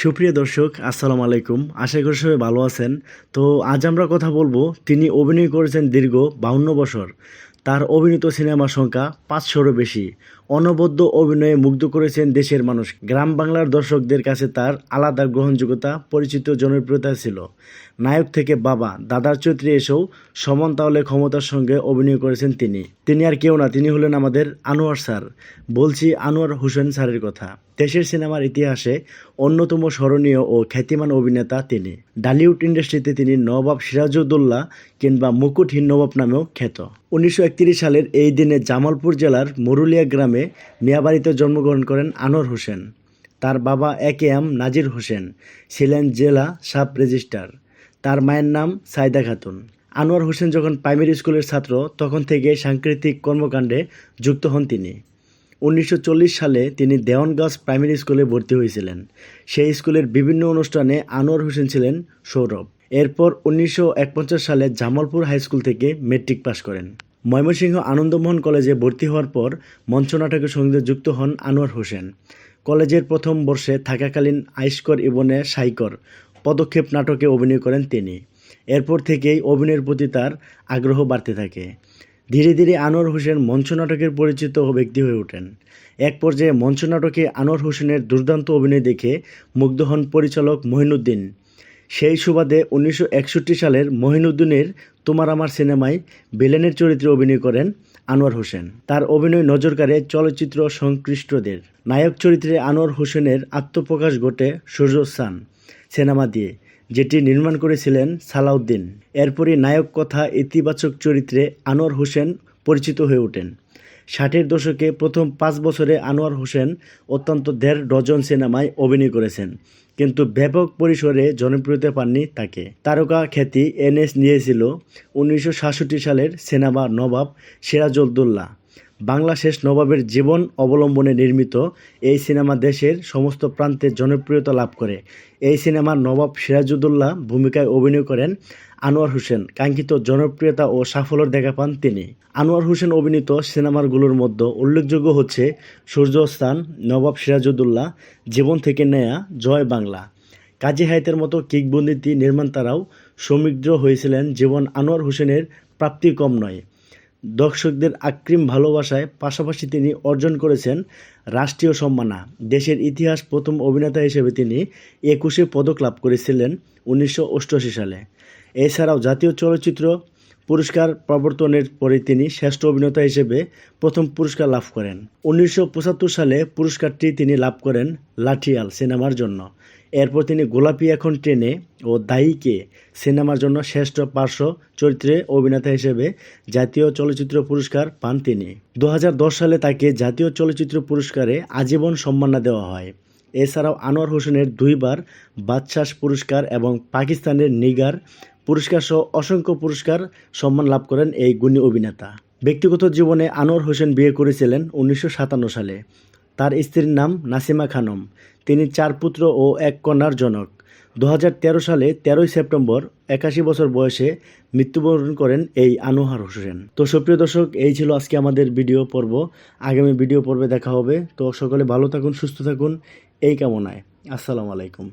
সুপ্রিয় দর্শক, আসসালামু আলাইকুম। আশা করি সবাই ভালো আছেন। তো আজ আমরা কথা বলব, তিনি অভিনয় করেছেন দীর্ঘ বাউন্ন বছর। তার অভিনীত সিনেমার সংখ্যা পাঁচশোরও বেশি। অনবদ্য অভিনয়ে মুগ্ধ করেছেন দেশের মানুষ। গ্রাম বাংলার দর্শকদের কাছে তার আলাদা গ্রহণযোগ্যতা, পরিচিত জনপ্রিয়তা ছিল। নায়ক থেকে বাবা, দাদার চরিত্রে এসেও সমান তাহলে ক্ষমতার সঙ্গে অভিনয় করেছেন তিনি। তিনি আর কেউ না, তিনি হলেন আমাদের আনোয়ার স্যার। বলছি আনোয়ার হোসেন স্যারের কথা। দেশের সিনেমার ইতিহাসে অন্যতম স্মরণীয় ও খ্যাতিমান অভিনেতা তিনি। ডালিউড ইন্ডাস্ট্রিতে তিনি নবাব সিরাজউদ্দৌলা কিংবা মুকুটহীন নবাব নামেও খ্যাত। উনিশশো একত্রিশ সালের এই দিনে জামালপুর জেলার মরুলিয়া গ্রামে মিয়াবাড়িতে জন্মগ্রহণ করেন আনোয়ার হোসেন। তার বাবা একে এম নাজির হোসেন ছিলেন জেলা সাব রেজিস্ট্রার। তার মায়ের নাম সাইদা খাতুন। আনোয়ার হোসেন যখন প্রাইমারি স্কুলের ছাত্র, তখন থেকে সাংস্কৃতিক কর্মকাণ্ডে যুক্ত হন তিনি। উনিশশো চল্লিশ সালে তিনি দেওয়ানগাঁও প্রাইমারি স্কুলে ভর্তি হয়েছিলেন। সেই স্কুলের বিভিন্ন অনুষ্ঠানে আনোয়ার হোসেন ছিলেন সৌরভ। এরপর উনিশশো সালে জামালপুর হাই স্কুল থেকে মেট্রিক পাশ করেন। ময়মনসিংহ আনন্দমোহন কলেজে ভর্তি হওয়ার পর মঞ্চনাটকের সঙ্গে যুক্ত হন আনোয়ার হোসেন। কলেজের প্রথম বর্ষে থাকাকালীন আইসকর ইবনে সাইকর পদক্ষেপ নাটকে অভিনয় করেন তিনি। এরপর থেকেই অভিনয়ের প্রতি তার আগ্রহ বাড়তে থাকে। ধীরে ধীরে আনোয়ার হোসেন মঞ্চ নাটকের পরিচিত ব্যক্তি হয়ে ওঠেন। এক পর্যায়ে মঞ্চ নাটকে আনোয়ার হোসেনের দুর্দান্ত অভিনয় দেখে মুগ্ধ হন পরিচালক মহিনুদ্দিন। সেই সুবাদে উনিশশো একষট্টি সালের মহিনুদ্দিনের তোমার আমার সিনেমায় ভিলেনের চরিত্রে অভিনয় করেন আনোয়ার হোসেন। তার অভিনয় নজর কাড়ে চলচ্চিত্র সংশ্লিষ্টদের। নায়ক চরিত্রে আনোয়ার হোসেনের আত্মপ্রকাশ ঘটে সূর্যস্থান সিনেমা দিয়ে, যেটি নির্মাণ করেছিলেন সালাউদ্দিন। এরপরই নায়ক কথা ইতিবাচক চরিত্রে আনোয়ার হোসেন পরিচিত হয়ে ওঠেন। ষাটের দশকে প্রথম পাঁচ বছরে আনোয়ার হোসেন অত্যন্ত দেড় ডজন সিনেমায় অভিনয় করেছেন, কিন্তু ব্যাপক পরিসরে জনপ্রিয়তা পাননি তাকে। তারকা খ্যাতি এনএস নিয়েছিল উনিশশো সাতষট্টি সালের সিনেমা নবাব সিরাজউদ্দৌলা বাংলা শেষ নবাবের জীবন অবলম্বনে নির্মিত এই সিনেমা দেশের সমস্ত প্রান্তে জনপ্রিয়তা লাভ করে। এই সিনেমার নবাব সিরাজউদ্দৌলা ভূমিকায় অভিনয় করেন আনোয়ার হোসেন। কাঙ্ক্ষিত জনপ্রিয়তা ও সাফল্য দেখা পান তিনি। আনোয়ার হোসেন অভিনীত সিনেমাগুলোর মধ্যে উল্লেখযোগ্য হচ্ছে সূর্যস্থান, নবাব সিরাজউদ্দৌলা জীবন থেকে নেয়া, জয় বাংলা। কাজী হায়াতের মতো কিকবন্দিতি নির্মাতারাও সমৃদ্ধ হয়েছিলেন। জীবন আনোয়ার হোসেনের প্রাপ্তি কম নয়। দর্শকদের আক্রিম ভালোবাসায় পাশাপাশি তিনি অর্জন করেছেন রাষ্ট্রীয় সম্মানা। দেশের ইতিহাস প্রথম অভিনেতা হিসেবে তিনি একুশে পদক লাভ করেছিলেন উনিশশো অষ্টআশি সালে। এছাড়াও জাতীয় চলচ্চিত্র পুরস্কার প্রবর্তনের পরে তিনি শ্রেষ্ঠ অভিনেতা হিসেবে প্রথম পুরস্কার লাভ করেন। উনিশশো পঁচাত্তর সালে পুরস্কারটি তিনি লাভ করেন লাঠিয়াল সিনেমার জন্য। এরপর তিনি গোলাপি এখন ট্রেনে ও দায়ীকে সিনেমার জন্য শ্রেষ্ঠ পার্শ্ব চরিত্রে অভিনেতা হিসেবে জাতীয় চলচ্চিত্র পুরস্কার পান তিনি। দু হাজার দশ সালে তাকে জাতীয় চলচ্চিত্র পুরস্কারে আজীবন সম্মাননা দেওয়া হয়। এছাড়াও আনোয়ার হোসেনের দুইবার বাদশাস পুরস্কার এবং পাকিস্তানের নিগার পুরস্কার সহ অসংখ্য পুরস্কার সম্মান লাভ করেন এই গুণী অভিনেতা। ব্যক্তিগত জীবনে আনোয়ার হোসেন বিয়ে করেছিলেন উনিশশো সাতান্ন সালে। তার স্ত্রীর নাম নাসিমা খানম। তিনি চার পুত্র ও এক কন্যার জনক। দু হাজার তেরো সালে তেরোই সেপ্টেম্বর, একাশি বছর বয়সে মৃত্যুবরণ করেন এই আনোয়ার হোসেন। তো সুপ্রিয় দর্শক, এই ছিল আজকে আমাদের ভিডিও পর্ব। আগামী ভিডিও পর্বে দেখা হবে। তো সকলে ভালো থাকুন, সুস্থ থাকুন। এই কামনায়। আসসালামু আলাইকুম।